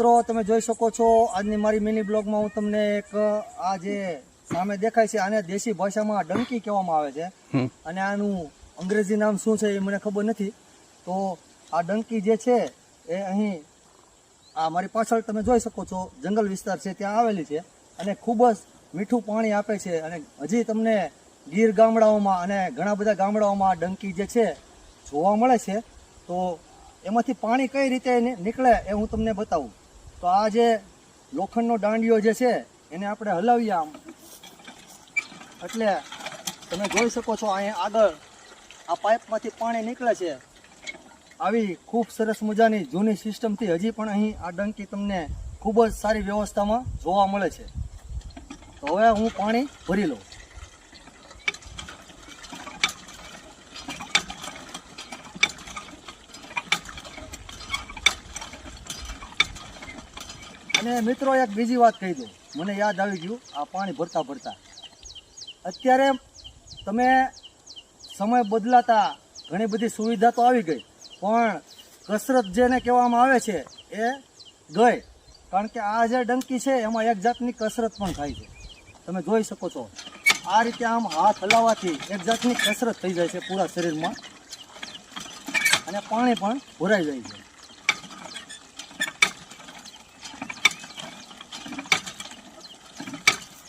તમે જોઈ શકો છો આજની મારી મિની બ્લોગમાં હું તમને એક આ જે સામે દેખાય છે આને દેશી ભાષામાં ડંકી કહેવામાં આવે છે. અને આનું અંગ્રેજી નામ શું છે એ મને ખબર નથી. તો આ ડંકી જે છે એ અહીં આ મારી પાછળ તમે જોઈ શકો છો જંગલ વિસ્તાર છે ત્યાં આવેલી છે. અને ખૂબ જ મીઠું પાણી આપે છે. અને હજી તમને ગીર ગામડાઓમાં અને ઘણા બધા ગામડાઓમાં ડંકી જે છે જોવા મળે છે. તો એમાંથી પાણી કઈ રીતે નીકળે એ હું તમને બતાવું. તો આ જે લોખંડનો દાંડિયો જે છે, એને આપણે હલાવીએ આમ. એટલે તમે જોઈ શકો છો અહીંયા આગળ આ પાઇપમાંથી પાણી નીકળે છે. આવી ખૂબ સરસ મજાની જૂની સિસ્ટમથી હજી પણ અહીં આ ડંકી તમને ખૂબ જ સારી વ્યવસ્થામાં જોવા મળે છે. તો હવે હું પાણી ભરી લઉં. અને મિત્રો, એક બીજી વાત કહી દઉં. મને યાદ આવી ગયું, આ પાણી ભરતા ભરતા. અત્યારે તમે સમય બદલાતા ઘણી બધી સુવિધા તો આવી ગઈ, પણ કસરત જેને કહેવામાં આવે છે, એ ગઈ. કારણ કે આ જે ડંકી છે, એમાં એક જાતની કસરત પણ થાય છે. તમે જોઈ શકો છો. આ રીતે આમ હાથ હલાવવાથી એક જાતની કસરત થઈ જાય છે પૂરા શરીરમાં. અને પાણી પણ ભરાઈ જાય છે.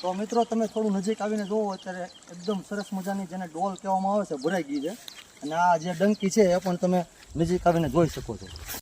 તો મિત્રો, તમે થોડું નજીક આવીને જોવો, અત્યારે એકદમ સરસ મજાની જેને ડોલ કહેવામાં આવે છે, ભરાઈ ગઈ છે. અને આ જે ડંકી છે એ પણ તમે નજીક આવીને જોઈ શકો છો.